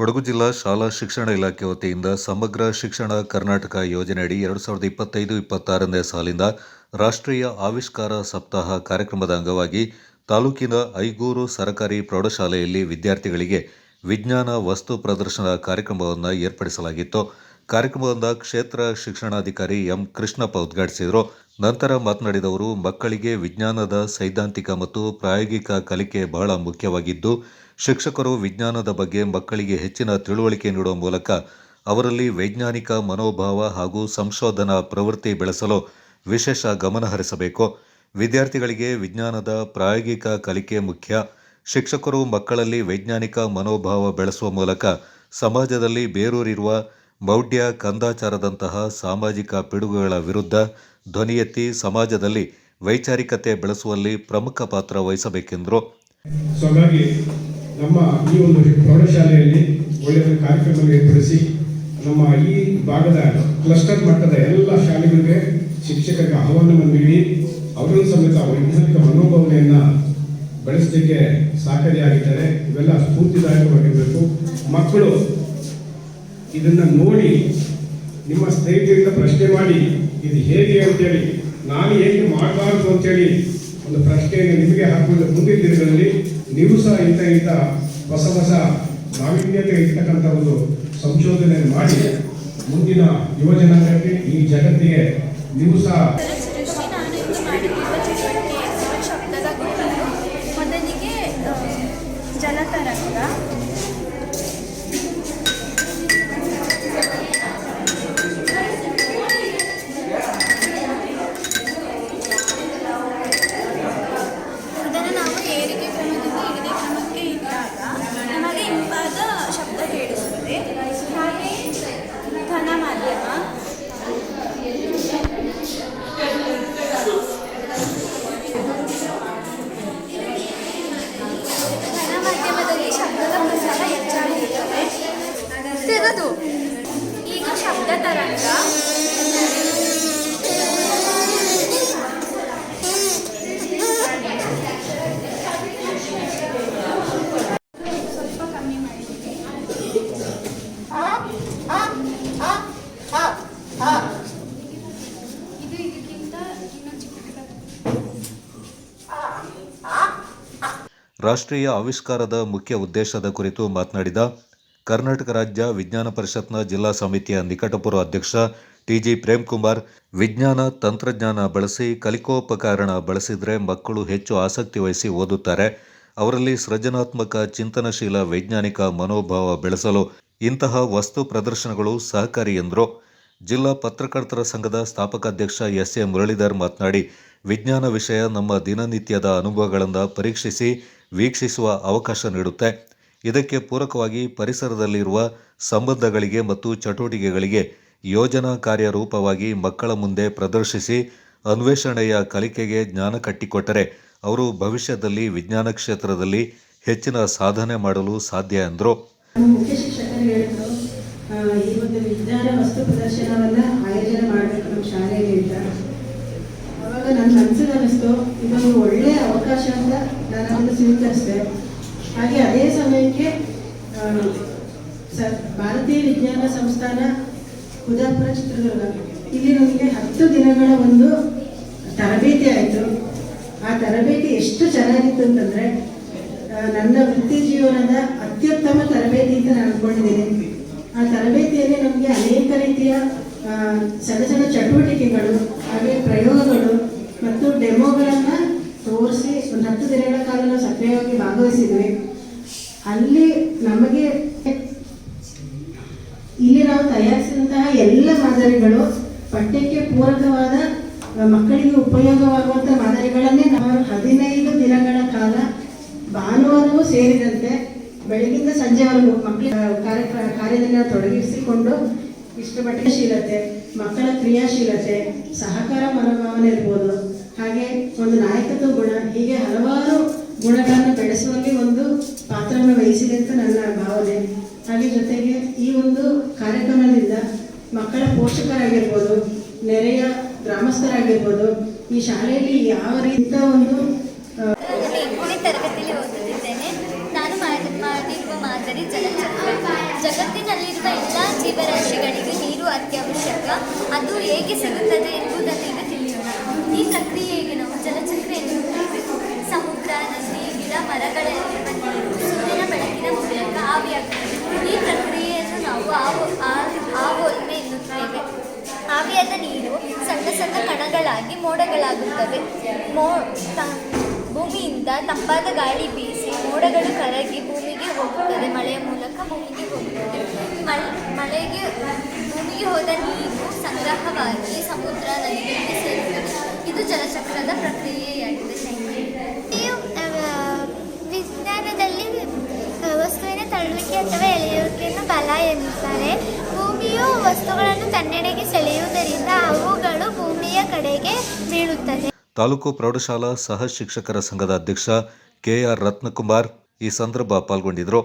ಕೊಡಗು ಜಿಲ್ಲಾ ಶಾಲಾ ಶಿಕ್ಷಣ ಇಲಾಖೆ ವತಿಯಿಂದ ಸಮಗ್ರ ಶಿಕ್ಷಣ ಕರ್ನಾಟಕ ಯೋಜನೆಯಡಿ ಎರಡು ಸಾವಿರದ ಇಪ್ಪತ್ತೈದು, ಇಪ್ಪತ್ತಾರನೇ ಸಾಲಿಂದ ರಾಷ್ಟ್ರೀಯ ಆವಿಷ್ಕಾರ ಸಪ್ತಾಹ ಕಾರ್ಯಕ್ರಮದ ಅಂಗವಾಗಿ ತಾಲೂಕಿನ ಐಗೂರು ಸರಕಾರಿ ಪ್ರೌಢಶಾಲೆಯಲ್ಲಿ ವಿದ್ಯಾರ್ಥಿಗಳಿಗೆ ವಿಜ್ಞಾನ ವಸ್ತು ಪ್ರದರ್ಶನ ಕಾರ್ಯಕ್ರಮವನ್ನು ಏರ್ಪಡಿಸಲಾಗಿತ್ತು. ಕಾರ್ಯಕ್ರಮವನ್ನು ಕ್ಷೇತ್ರ ಶಿಕ್ಷಣಾಧಿಕಾರಿ ಎಂ. ಕೃಷ್ಣಪ್ಪ ಉದ್ಘಾಟಿಸಿದರು. ನಂತರ ಮಾತನಾಡಿದವರು, ಮಕ್ಕಳಿಗೆ ವಿಜ್ಞಾನದ ಸೈದ್ಧಾಂತಿಕ ಮತ್ತು ಪ್ರಾಯೋಗಿಕ ಕಲಿಕೆ ಬಹಳ ಮುಖ್ಯವಾಗಿದ್ದು ಶಿಕ್ಷಕರು ವಿಜ್ಞಾನದ ಬಗ್ಗೆ ಮಕ್ಕಳಿಗೆ ಹೆಚ್ಚಿನ ತಿಳುವಳಿಕೆ ನೀಡುವ ಮೂಲಕ ಅವರಲ್ಲಿ ವೈಜ್ಞಾನಿಕ ಮನೋಭಾವ ಹಾಗೂ ಸಂಶೋಧನಾ ಪ್ರವೃತ್ತಿ ಬೆಳೆಸಲು ವಿಶೇಷ ಗಮನಹರಿಸಬೇಕು ವಿದ್ಯಾರ್ಥಿಗಳಿಗೆ ವಿಜ್ಞಾನದ ಪ್ರಾಯೋಗಿಕ ಕಲಿಕೆ ಮುಖ್ಯ. ಶಿಕ್ಷಕರು ಮಕ್ಕಳಲ್ಲಿ ವೈಜ್ಞಾನಿಕ ಮನೋಭಾವ ಬೆಳೆಸುವ ಮೂಲಕ ಸಮಾಜದಲ್ಲಿ ಬೇರೂರಿರುವ ಮೌಢ್ಯ ಕಂದಾಚಾರದಂತಹ ಸಾಮಾಜಿಕ ಪಿಡುಗುಗಳ ವಿರುದ್ಧ ಧ್ವನಿ ಎತ್ತಿ ಸಮಾಜದಲ್ಲಿ ವೈಚಾರಿಕತೆ ಬೆಳೆಸುವಲ್ಲಿ ಪ್ರಮುಖ ಪಾತ್ರ ವಹಿಸಬೇಕೆಂದರು. ನಮ್ಮ ಈ ಒಂದು ಪ್ರೌಢಶಾಲೆಯಲ್ಲಿ ಒಳ್ಳೆಯ ಕಾರ್ಯಕ್ರಮವನ್ನು ಕಾರ್ಯಕ್ರಮ ಏರ್ಪಡಿಸಿ ನಮ್ಮ ಈ ಭಾಗದ ಕ್ಲಸ್ಟರ್ ಮಟ್ಟದ ಎಲ್ಲ ಶಾಲೆಗಳಿಗೆ ಶಿಕ್ಷಕರಿಗೆ ಆಹ್ವಾನವನ್ನು ನೀಡಿ, ಅವರನ್ನು ಸಮೇತ ವೈಜ್ಞಾನಿಕ ಮನೋಭಾವನೆಯನ್ನು ಬೆಳೆಸಲಿಕ್ಕೆ ಸಹಕಾರಿಯಾಗಿದ್ದಾರೆ. ಇವೆಲ್ಲ ಸ್ಫೂರ್ತಿದಾಯಕವಾಗಿರಬೇಕು. ಮಕ್ಕಳು ಇದನ್ನು ನೋಡಿ ನಿಮ್ಮ ಸ್ನೇಹಿತರಿಂದ ಪ್ರಶ್ನೆ ಮಾಡಿ, ಇದು ಹೇಗೆ ಅಂತೇಳಿ, ನಾನು ಹೇಗೆ ಮಾಡಬಾರ್ದು ಅಂತೇಳಿ ಒಂದು ಪ್ರಶ್ನೆಯನ್ನು ನಿಮಗೆ ಹಾಕುವುದು ಮುಂದಿನ ದಿನಗಳಲ್ಲಿ ನೀವು ಸಹ ಇಂಥ ಇಂಥ ಹೊಸ ಹೊಸ ನಾವೀನ್ಯತೆ ಇರ್ತಕ್ಕಂಥ ಒಂದು ಸಂಶೋಧನೆ ಮಾಡಿ ಮುಂದಿನ ಯುವ ಜನಾಂಗಕ್ಕೆ ಈ ಜಗತ್ತಿಗೆ ನೀವು ಸಹ ಸೃಷ್ಟಿ ರಾಷ್ಟ್ರೀಯ ಆವಿಷ್ಕಾರದ ಮುಖ್ಯ ಉದ್ದೇಶದ ಕುರಿತು ಮಾತನಾಡಿದ ಕರ್ನಾಟಕ ರಾಜ್ಯ ವಿಜ್ಞಾನ ಪರಿಷತ್ನ ಜಿಲ್ಲಾ ಸಮಿತಿಯ ನಿಕಟಪೂರ್ವ ಅಧ್ಯಕ್ಷ ಟಿಜಿ ಪ್ರೇಮ್ಕುಮಾರ್, ವಿಜ್ಞಾನ ತಂತ್ರಜ್ಞಾನ ಬಳಸಿ ಕಲಿಕೋಪಕರಣ ಬಳಸಿದರೆ ಮಕ್ಕಳು ಹೆಚ್ಚು ಆಸಕ್ತಿ ವಹಿಸಿ ಓದುತ್ತಾರೆ. ಅವರಲ್ಲಿ ಸೃಜನಾತ್ಮಕ, ಚಿಂತನಶೀಲ, ವೈಜ್ಞಾನಿಕ ಮನೋಭಾವ ಬೆಳೆಸಲು ಇಂತಹ ವಸ್ತು ಪ್ರದರ್ಶನಗಳು ಸಹಕಾರಿ ಎಂದರು. ಜಿಲ್ಲಾ ಪತ್ರಕರ್ತರ ಸಂಘದ ಸ್ಥಾಪಕ ಅಧ್ಯಕ್ಷ ಎಸ್ ಎ ಮುರಳೀಧರ್ ಮಾತನಾಡಿ, ವಿಜ್ಞಾನ ವಿಷಯ ನಮ್ಮ ದಿನನಿತ್ಯದ ಅನುಭವಗಳನ್ನು ಪರೀಕ್ಷಿಸಿ ವೀಕ್ಷಿಸುವ ಅವಕಾಶ ನೀಡುತ್ತೆ. ಇದಕ್ಕೆ ಪೂರಕವಾಗಿ ಪರಿಸರದಲ್ಲಿರುವ ಸಂಬಂಧಗಳಿಗೆ ಮತ್ತು ಚಟುವಟಿಕೆಗಳಿಗೆ ಯೋಜನಾ ಕಾರ್ಯರೂಪವಾಗಿ ಮಕ್ಕಳ ಮುಂದೆ ಪ್ರದರ್ಶಿಸಿ ಅನ್ವೇಷಣೆಯ ಕಲಿಕೆಗೆ ಜ್ಞಾನ ಕಟ್ಟಿಕೊಟ್ಟರೆ ಅವರು ಭವಿಷ್ಯದಲ್ಲಿ ವಿಜ್ಞಾನ ಕ್ಷೇತ್ರದಲ್ಲಿ ಹೆಚ್ಚಿನ ಸಾಧನೆ ಮಾಡಲು ಸಾಧ್ಯ ಎಂದರು. ಶಾಲೆಯಲ್ಲಿ ಅಂತ. ಅವಾಗ ನನ್ನ ಮನಸ್ಸಿಗೆ ಅನ್ನಿಸ್ತು ಇದೊಂದು ಒಳ್ಳೆಯ ಅವಕಾಶ ಅಂತ ನಾನು ಅದನ್ನು ಸ್ವೀಕರಿಸಿದೆ ಹಾಗೆ ಅದೇ ಸಮಯಕ್ಕೆ ಸ, ಭಾರತೀಯ ವಿಜ್ಞಾನ ಸಂಸ್ಥಾನ ಕುದಾಪುರ ಚಿತ್ರದುರ್ಗ. ಇಲ್ಲಿ ನಮಗೆ ಹತ್ತು ದಿನಗಳ ಒಂದು ತರಬೇತಿ ಆಯಿತು. ಆ ತರಬೇತಿ ಎಷ್ಟು ಚೆನ್ನಾಗಿತ್ತು ಅಂತಂದರೆ ನನ್ನ ವೃತ್ತಿ ಜೀವನದ ಅತ್ಯುತ್ತಮ ತರಬೇತಿ ಅಂತ ನಾನು ಅಂದ್ಕೊಂಡಿದ್ದೀನಿ ಆ ತರಬೇತಿಯಲ್ಲಿ ನಮಗೆ ಅನೇಕ ರೀತಿಯ ಸಣ್ಣ ಸಣ್ಣ ಚಟುವಟಿಕೆಗಳು, ಹಾಗೆ ಪ್ರಯೋಗಗಳು ಮತ್ತು ಡೆಮೋಗಳನ್ನು ಒಂದು ಹತ್ತು ದಿನಗಳ ಕಾಲ ನಾವು ಸಕ್ರಿಯವಾಗಿ ಭಾಗವಹಿಸಿದ್ವಿ. ಅಲ್ಲಿ ನಮಗೆ ಇಲ್ಲಿ ನಾವು ತಯಾರಿಸಿದಂತಹ ಎಲ್ಲ ಮಾದರಿಗಳು ಪಠ್ಯಕ್ಕೆ ಪೂರಕವಾದ ಮಕ್ಕಳಿಗೆ ಉಪಯೋಗವಾಗುವಂಥ ಮಾದರಿಗಳನ್ನೇ ನಾವು ಹದಿನೈದು ದಿನಗಳ ಕಾಲ ಭಾನುವಾರವೂ ಸೇರಿದಂತೆ ಬೆಳಗಿಂದ ಸಂಜೆವರೆಗೂ ಮಕ್ಕಳ ಕಾರ್ಯ ಕಾರ್ಯದಲ್ಲಿ ತೊಡಗಿಸಿಕೊಂಡು ಇಷ್ಟಪಟ್ಟಶೀಲತೆ ಮಕ್ಕಳ ಕ್ರಿಯಾಶೀಲತೆ, ಸಹಕಾರ ಮನೋಭಾವನೆ ಇರ್ಬೋದು. ಹಾಗೆ ಒಂದು ನಾಯಕತ್ವ ಗುಣ, ಹೀಗೆ ಹಲವಾರು ಗುಣಗಳನ್ನು ಬೆಳೆಸುವಲ್ಲಿ ಒಂದು ಪಾತ್ರವನ್ನು ವಹಿಸಿದೆ ಅಂತ ನನ್ನ ಭಾವನೆ. ಹಾಗೆ ಜೊತೆಗೆ ಈ ಒಂದು ಕಾರ್ಯಕ್ರಮದಿಂದ ಮಕ್ಕಳ ಪೋಷಕರಾಗಿರ್ಬೋದು, ನೆರೆಯ ಗ್ರಾಮಸ್ಥರಾಗಿರ್ಬೋದು, ಈ ಶಾಲೆಯಲ್ಲಿ ಯಾವ ರೀತಿಯ ಒಂದು ತರಗತಿಯಲ್ಲಿ ಓದುತ್ತಿದ್ದೇನೆ. ನಾನು ಮಾಡಿ- ಮಾಡಿರುವ ಮಾದರಿ ಜಲಚಕ್ರ. ಜಗತ್ತಿನಲ್ಲಿರುವ ಎಲ್ಲ ಜೀವರಾಶಿಗಳಿಗೆ ನೀರು ಅತ್ಯವಶ್ಯಕ. ಅದು ಹೇಗೆ ಸಿಗುತ್ತದೆ ಎಂಬುದನ್ನು ಈಗ ತಿಳಿಯೋಣ. ಈ ಪ್ರಕ್ರಿಯೆಗೆ ಮರಗಳಲ್ಲಿರುವ ನೀರು ಸೂರ್ಯನ ಬೆಳಕಿನ ಮೂಲಕ ಆವಿಯಾಗುತ್ತದೆ ಈ ಪ್ರಕ್ರಿಯೆಯನ್ನು ನಾವು ಆವು ಆವೊಲ್ಮೆ ಎನ್ನುತ್ತೇವೆ. ಆವಿಯಾದ ನೀರು ಸಣ್ಣ ಸಣ್ಣ ಕಣಗಳಾಗಿ ಮೋಡಗಳಾಗುತ್ತವೆ. ಮೋ ಭೂಮಿಯಿಂದ ತಂಪಾದ ಗಾಳಿ ಬೀಸಿ ಮೋಡಗಳು ಕರಗಿ ಭೂಮಿಗೆ ಹೋಗುತ್ತದೆ ಮಳೆಯ ಮೂಲಕ ಭೂಮಿಗೆ ಹೋಗುತ್ತದೆ ಮಳೆ ಮಳೆಗೆ ಭೂಮಿಗೆ ಹೋದ ನೀರು ಸಂಗ್ರಹವಾಗಿ ಸಮುದ್ರ ನದಿಗಳಿಗೆ ಸೇರುತ್ತದೆ. ಇದು ಜಲಚಕ್ರದ ಪ್ರಕ್ರಿಯೆಯಾಗಿದೆ. ವಿಜ್ಞಾನದಲ್ಲಿ ತಳ್ಳುವಿಕೆ ಅಥವಾ ಎಳೆಯುವಿಕೆಯನ್ನು ಬಲ ಎನ್ನುತ್ತಾರೆ. ಭೂಮಿಯು ವಸ್ತುಗಳನ್ನು ತನ್ನೆಡೆಗೆ ಸೆಳೆಯುವುದರಿಂದ ಅವುಗಳು ಭೂಮಿಯ ಕಡೆಗೆ ಬೀಳುತ್ತದೆ ತಾಲೂಕು ಪ್ರೌಢಶಾಲಾ ಸಹ ಶಿಕ್ಷಕರ ಸಂಘದ ಅಧ್ಯಕ್ಷ ಕೆಆರ್ ರತ್ನಕುಮಾರ್ ಈ ಸಂದರ್ಭ ಪಾಲ್ಗೊಂಡಿದ್ದರು.